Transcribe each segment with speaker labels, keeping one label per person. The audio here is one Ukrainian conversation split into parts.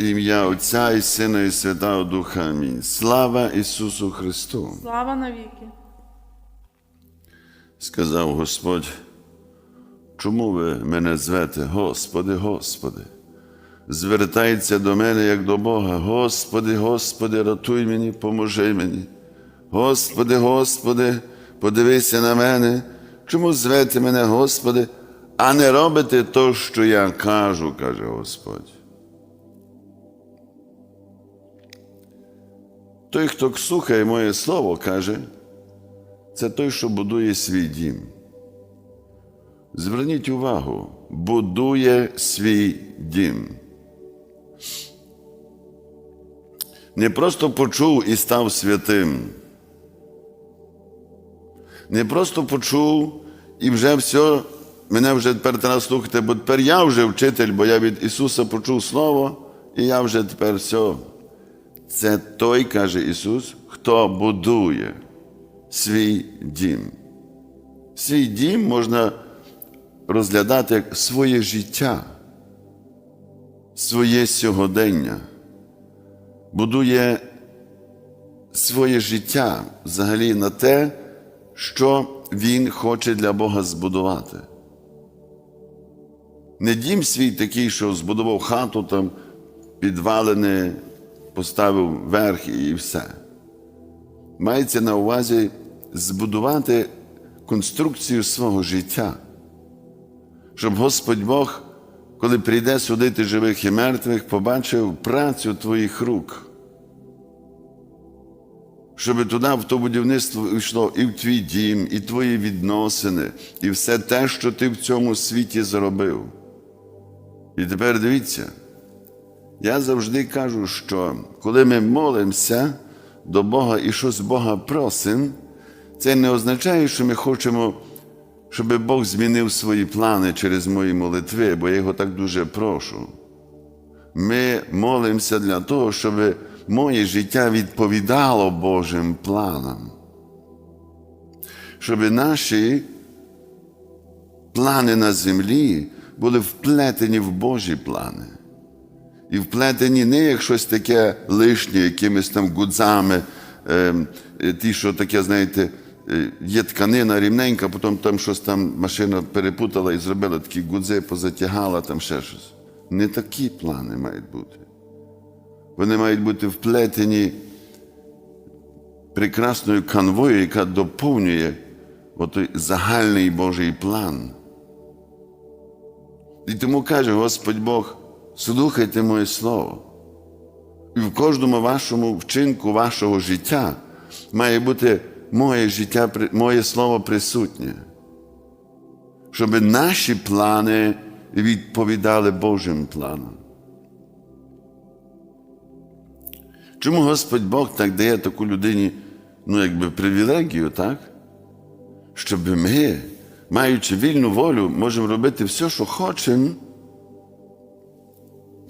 Speaker 1: Ім'я Отця і Сина і Святого Духа. Амінь. Слава Ісусу Христу!
Speaker 2: Слава навіки.
Speaker 1: Сказав Господь, чому ви мене звете, Господи, Господи? Звертається до мене як до Бога. Господи, Господи, ратуй мені, поможи мені. Господи, Господи, подивися на мене. Чому звете мене, Господи, а не робите то, що я кажу, каже Господь. Той, хто слухає моє слово, каже, це той, що будує свій дім. Зверніть увагу, будує свій дім. Не просто почув і став святим. Не просто почув і вже все, мене вже тепер треба слухати, бо тепер я вже вчитель, бо я від Ісуса почув Слово, і я вже тепер все. Це той, каже Ісус, хто будує свій дім. Свій дім можна розглядати як своє життя, своє сьогодення, будує своє життя взагалі на те, що Він хоче для Бога збудувати. Не дім свій такий, що збудував хату, там підвалини, поставив верх і все. Мається на увазі збудувати конструкцію свого життя, щоб Господь Бог, коли прийде судити живих і мертвих, побачив працю твоїх рук. Щоб туди, в то будівництво йшло і в твій дім, і твої відносини, і все те, що ти в цьому світі зробив. І тепер дивіться, я завжди кажу, що коли ми молимося до Бога і щось Бога просимо, це не означає, що ми хочемо, щоб Бог змінив свої плани через мої молитви, бо я його так дуже прошу. Ми молимося для того, щоб моє життя відповідало Божим планам. Щоб наші плани на землі були вплетені в Божі плани. І вплетені не як щось таке лишнє, якимись там гудзами, е, е, ті, що таке, знаєте, е, є тканина рівненька, потім там щось там машина перепутала і зробила такі гудзи, позатягала там ще щось. Не такі плани мають бути. Вони мають бути вплетені прекрасною канвою, яка доповнює отой загальний Божий план. І тому каже Господь Бог, слухайте моє слово. І в кожному вашому вчинку вашого життя має бути моє життя, моє слово присутнє, щоб наші плани відповідали Божим планам. Чому Господь Бог так дає таку людині, ну, якби привілегію, так? Щоб ми, маючи вільну волю, можемо робити все, що хочемо,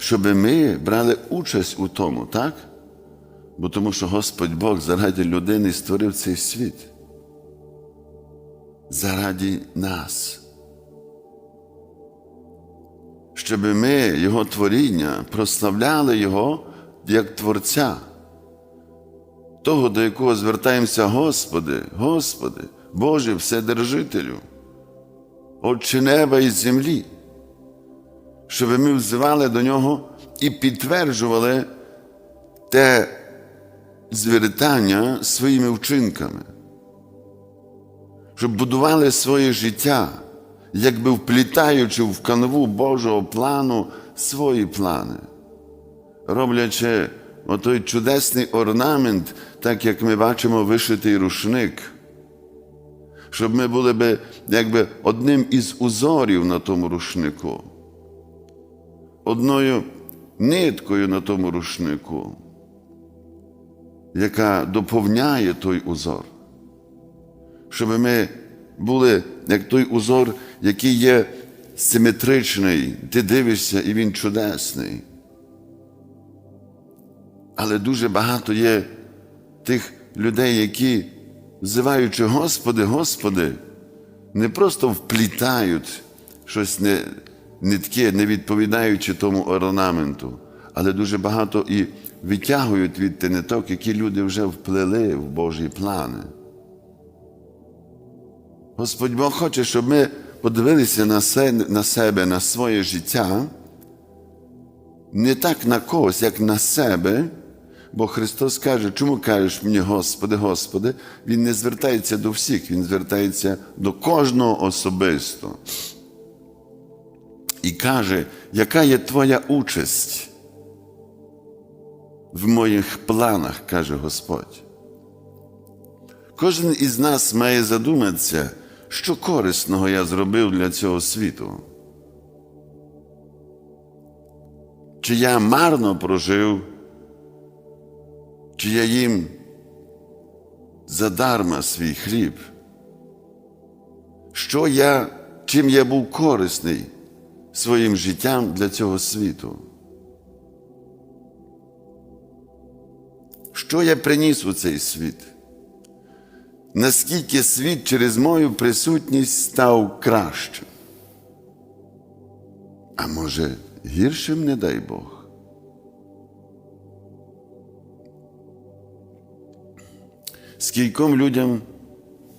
Speaker 1: щоб ми брали участь у тому, так? Бо тому що Господь Бог заради людини створив цей світ. Заради нас. Щоб ми, Його творіння, прославляли Його як Творця, того, до якого звертаємося, Господи, Господи, Боже, Вседержителю, Отче неба і землі, щоб ми взивали до Нього і підтверджували те звертання своїми вчинками, щоб будували своє життя, якби вплітаючи в канву Божого плану свої плани. Роблячи отой чудесний орнамент, так як ми бачимо вишитий рушник, щоб ми були би якби одним із узорів на тому рушнику, одною ниткою на тому рушнику, яка доповняє той узор, щоб ми були як той узор, який є симетричний, ти дивишся, і він чудесний. Але дуже багато є тих людей, які, взиваючи Господи, Господи, не просто вплітають щось не, не не відповідаючи тому орнаменту, але дуже багато і витягують від тенеток, які люди вже вплели в Божі плани. Господь Бог хоче, щоб ми подивилися на себе, на своє життя, не так на когось, як на себе. Бо Христос каже, чому кажеш мені, Господи, Господи, Він не звертається до всіх, Він звертається до кожного особисто. І каже, яка є твоя участь в моїх планах, каже Господь. Кожен із нас має задуматися, що корисного я зробив для цього світу. Чи я марно прожив, чи я їм задарма свій хліб? Що я, чим я був корисний своїм життям для цього світу? Що я приніс у цей світ? Наскільки світ через мою присутність став кращим? А може, гіршим, не дай Бог? Скільком людям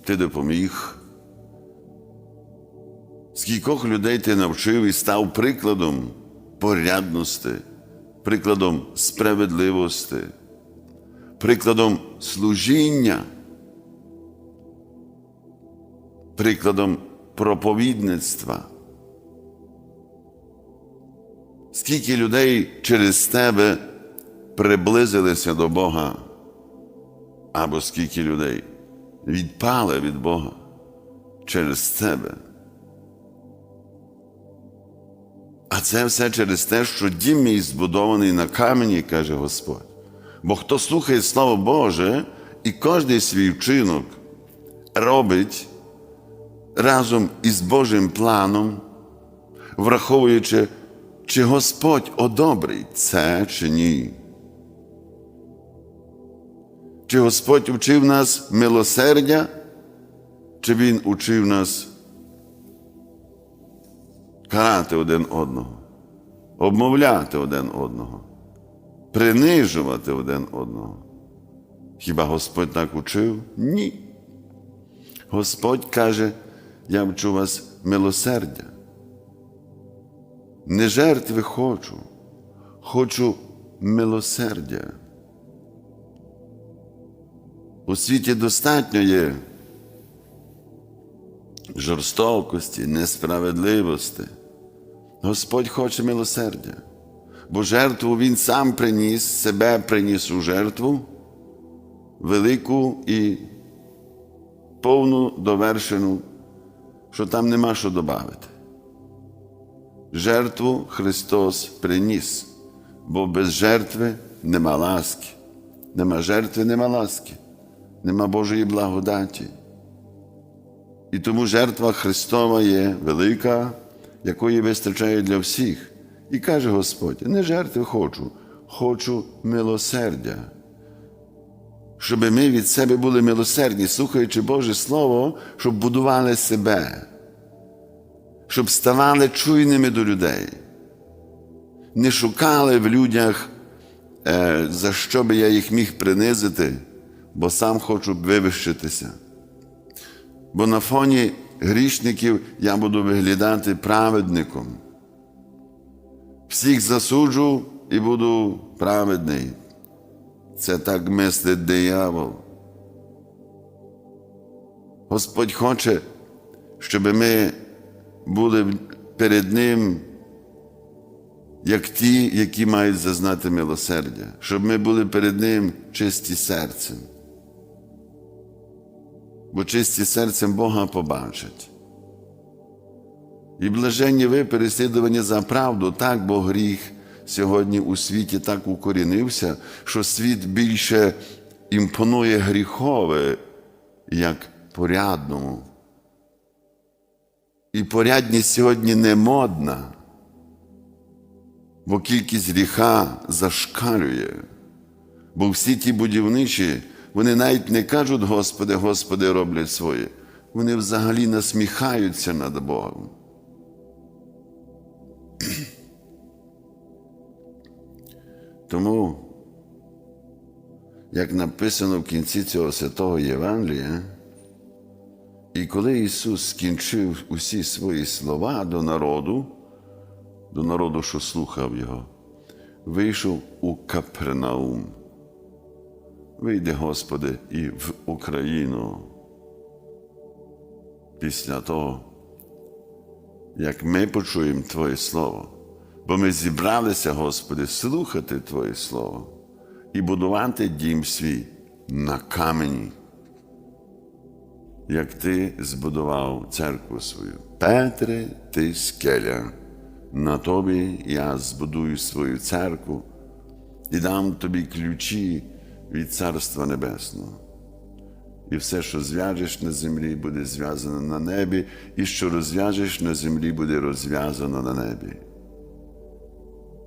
Speaker 1: ти допоміг? Скількох людей ти навчив і став прикладом порядності, прикладом справедливості, прикладом служіння, прикладом проповідництва. Скільки людей через тебе приблизилися до Бога, або скільки людей відпали від Бога через тебе. А це все через те, що дім мій збудований на камені, каже Господь. Бо хто слухає Слово Боже і кожний свій вчинок робить разом із Божим планом, враховуючи, чи Господь одобрить це чи ні. Чи Господь учив нас милосердя, чи Він учив нас карати один одного, обмовляти один одного, принижувати один одного? Хіба Господь так учив? Ні. Господь каже, я вчу вас милосердя. Не жертви хочу, хочу милосердя. У світі достатньо є жорстокості, несправедливості. Господь хоче милосердя, бо жертву Він сам приніс, себе приніс у жертву, велику і повну довершену, що там нема що додати. Жертву Христос приніс, бо без жертви нема ласки, нема жертви, нема ласки нема Божої благодаті. І тому жертва Христова є велика, якої вистачає для всіх. І каже Господь: не жертви хочу, хочу милосердя. Щоб ми від себе були милосердні, слухаючи Боже Слово, щоб будували себе, щоб ставали чуйними до людей, не шукали в людях, е, за що би я їх міг принизити бо сам хочу вивищитися. Бо на фоні грішників я буду виглядати праведником. Всіх засуджу і буду праведний. Це так мислить диявол. Господь хоче, щоб ми були перед Ним, як ті, які мають зазнати милосердя, щоб ми були перед Ним чисті серцем бо чисті серцем Бога побачать. І блаженні ви переслідувані за правду, так, бо гріх сьогодні у світі так укорінився, що світ більше імпонує гріхове, як порядному. І порядність сьогодні не модна, бо кількість гріха зашкалює, бо всі ті будівничі вони навіть не кажуть, Господи, Господи, роблять своє. Вони взагалі насміхаються над Богом. Тому, як написано в кінці цього святого Євангелія, і коли Ісус скінчив усі свої слова до народу, до народу, що слухав Його, вийшов у Капернаум. Вийде, Господи, і в Україну. Після того, як ми почуємо Твоє Слово, бо ми зібралися, Господи, слухати Твоє Слово і будувати дім свій на камені, як Ти збудував церкву свою. Петре, ти скеля, на тобі я збудую свою церкву і дам тобі ключі від Царства Небесного. І все, що зв'яжеш на землі, буде зв'язано на небі, і що розв'яжеш на землі, буде розв'язано на небі.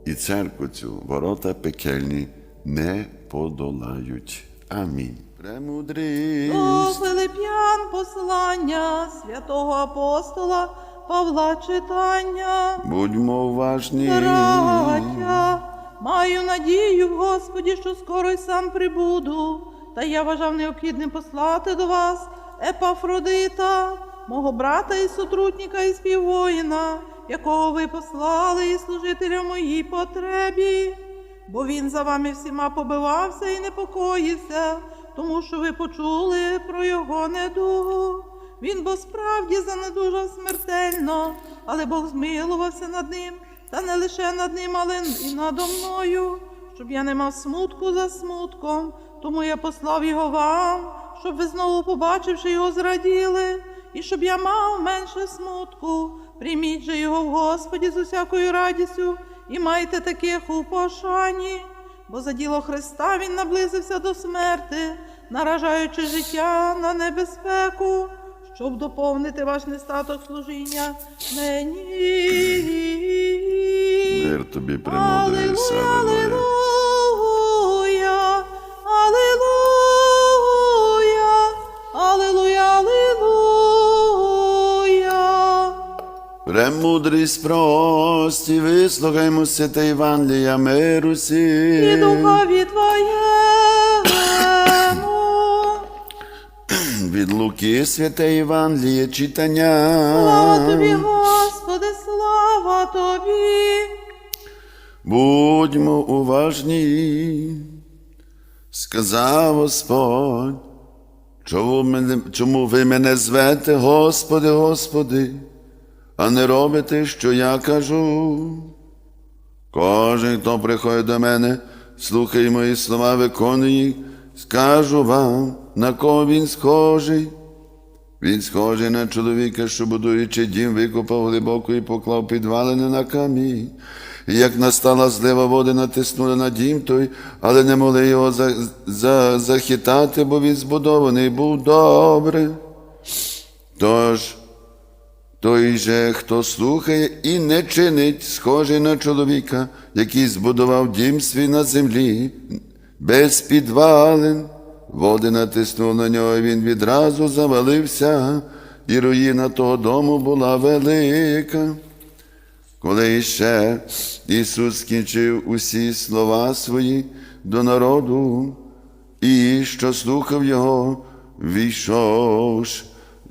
Speaker 1: І церкву цю ворота пекельні не подолають. Амінь. Премудрість.
Speaker 2: До Филип'ян послання святого апостола Павла читання.
Speaker 1: Будьмо уважні.
Speaker 2: Браття, маю надію в Господі, що скоро й сам прибуду. Та я вважав необхідним послати до вас Епафродита, мого брата і сотрудника і співвоїна, якого ви послали і служителя моїй потребі. Бо він за вами всіма побивався і непокоївся, тому що ви почули про його недугу. Він бо справді занедужав смертельно, але Бог змилувався над ним, та не лише над ним, але і надо мною, щоб я не мав смутку за смутком. Тому я послав його вам, щоб ви знову, побачивши його, зраділи, і щоб я мав менше смутку. Прийміть же його в Господі з усякою радістю і майте таких у пошані. Бо за діло Христа Він наблизився до смерти, наражаючи життя на небезпеку, щоб доповнити ваш нестаток служіння мені.
Speaker 1: Мир тобі. Алілуя.
Speaker 2: Аллилуйя, Аллилуйя, Аллилуйя.
Speaker 1: Премудрість прості, вислухаймо святе Євангелія миру
Speaker 2: І
Speaker 1: сі.
Speaker 2: духові Твоєму.
Speaker 1: Від Луки святе Євангеліє читання.
Speaker 2: Слава Тобі, Господи, слава Тобі.
Speaker 1: Будьмо уважні, сказав Господь, чому, ви мене звете, Господи, Господи, а не робите, що я кажу. Кожен, хто приходить до мене, слухає мої слова, виконує скажу вам, на кого він схожий. Він схожий на чоловіка, що будуючи дім, викопав глибоко і поклав підвалини на камінь. І як настала злива води, натиснули на дім той, але не могли його за, за, захитати, бо він збудований був добре. Тож, той же, хто слухає і не чинить, схожий на чоловіка, який збудував дім свій на землі, без підвалин. Води натиснули на нього, і він відразу завалився, і руїна того дому була велика. Коли іще Ісус скінчив усі слова свої до народу, і що слухав його, війшов,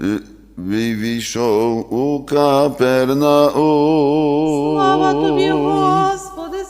Speaker 1: е, вій- війшов у Капернаум.
Speaker 2: Слава Тобі, Господи.